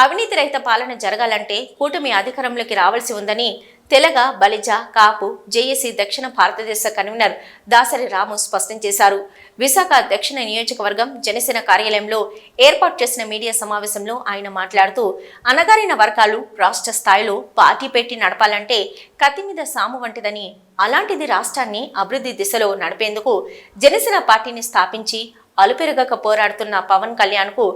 అవినీతి రహిత పాలన జరగాలంటే కూటమి అధికారంలోకి రావాల్సి ఉందని తెలగ బలిజ కాపు జేఏసీ దక్షిణ భారతదేశ కన్వీనర్ దాసరి రాము స్పష్టం చేశారు. విశాఖ దక్షిణ నియోజకవర్గం జనసేన కార్యాలయంలో ఏర్పాటు చేసిన మీడియా సమావేశంలో ఆయన మాట్లాడుతూ అనగారిన వర్గాలు రాష్ట్ర స్థాయిలో పార్టీ పెట్టి నడపాలంటే కత్తి మీద సాము వంటిదని అలాంటిది రాష్ట్రాన్ని అభివృద్ధి దిశలో నడిపేందుకు జనసేన పార్టీని స్థాపించి అలుపెరగక పోరాడుతున్న పవన్ కళ్యాణ్కు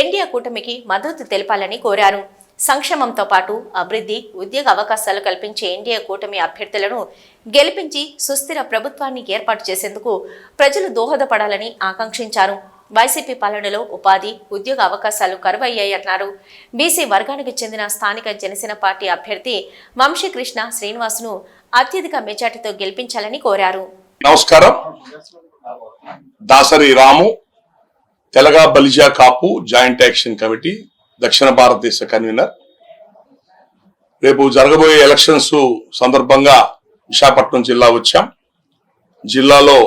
ఎన్డీఏ కూటమికి మద్దతు తెలపాలని కోరారు. సంక్షేమంతో పాటు అభివృద్ధి ఉద్యోగ అవకాశాలు కల్పించే ఎన్డీఏ కూటమి అభ్యర్థులను గెలిపించి సుస్థిర ప్రభుత్వాన్ని ఏర్పాటు చేసేందుకు ప్రజలు దోహదపడాలని ఆకాంక్షించారు. వైసీపీ పాలనలో ఉపాధి ఉద్యోగ అవకాశాలు కరువయ్యాయన్నారు. బీసీ వర్గానికి చెందిన స్థానిక జనసేన పార్టీ అభ్యర్థి వంశీకృష్ణ శ్రీనివాస్ను అత్యధిక మెజార్టీతో గెలిపించాలని కోరారు. నమస్కారం. Dasari Ramu Telaga Balija Kapu joint action committee దక్షిణ భారతదేశ కన్వీనర్. రేపు జరగబోయే ఎలక్షన్స్ సందర్భంగా విశాఖపట్నం జిల్లా వచ్చాం. జిల్లాలో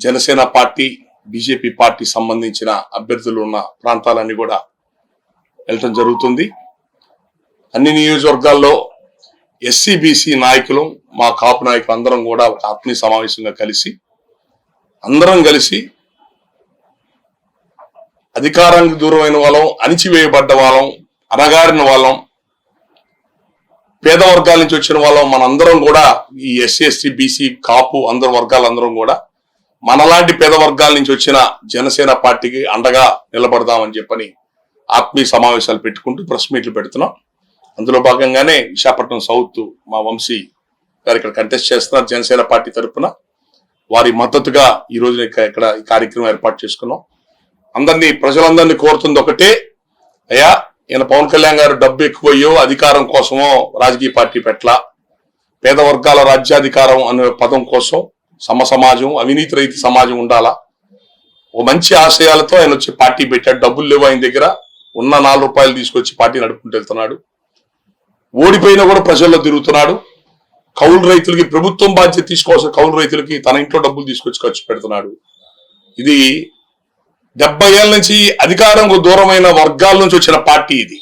జనసేన పార్టీ బీజేపీ పార్టీ సంబంధించిన అభ్యర్థులు ఉన్న ప్రాంతాలన్నీ కూడా వెళ్ళటం జరుగుతుంది. అన్ని నియోజకవర్గాల్లో ఎస్సీబీసీ నాయకులు మా కాపు నాయకులు అందరం కూడా ఒక ఆత్మీయ సమావేశంగా కలిసి అందరం కలిసి అధికారానికి దూరమైన వాళ్ళం అణిచివేయబడ్డ వాళ్ళం అనగారిన వాళ్ళం పేద వర్గాల నుంచి వచ్చిన వాళ్ళం మనందరం కూడా ఈ ఎస్సీ ఎస్టీ బీసీ కాపు అందరు వర్గాలందరం కూడా మనలాంటి పేద వర్గాల నుంచి వచ్చిన జనసేన పార్టీకి అండగా నిలబడదామని చెప్పని ఆత్మీయ సమావేశాలు పెట్టుకుంటూ ప్రెస్ మీట్లు పెడుతున్నాం. అందులో భాగంగానే విశాఖపట్నం సౌత్ మా వంశీ గారు ఇక్కడ కంటెస్ట్ చేస్తున్నారు జనసేన పార్టీ తరఫున వారి మద్దతుగా ఈ రోజు ఇక్కడ ఈ కార్యక్రమం ఏర్పాటు చేసుకున్నాం. అందరినీ ప్రజలందరినీ కోరుతుంది ఒకటే. అయ్యా ఈయన పవన్ కళ్యాణ్ గారు డబ్బు ఎక్కువయ్యో అధికారం కోసమో రాజకీయ పార్టీ పెట్ల పేద వర్గాల రాజ్యాధికారం అనే పదం కోసం సమ సమాజం అవినీతి రహిత సమాజం ఉండాలా? ఓ మంచి ఆశయాలతో ఆయన వచ్చి పార్టీ పెట్టాడు. డబ్బులు లేవు ఆయన దగ్గర. ఉన్న నాలుగు రూపాయలు తీసుకొచ్చి పార్టీ నడుపుకుంటూ వెళ్తున్నాడు. ఓడిపోయినా కూడా ప్రజల్లో తిరుగుతున్నాడు. కౌలు రైతులకి ప్రభుత్వం బాధ్యత తీసుకోవాల్సిన కౌలు రైతులకి తన ఇంట్లో డబ్బులు తీసుకొచ్చి ఖర్చు పెడుతున్నాడు. ఇది డెబ్బై ఏళ్ళ నుంచి అధికారంకు దూరమైన వర్గాల నుంచి వచ్చిన పార్టీ ఇది.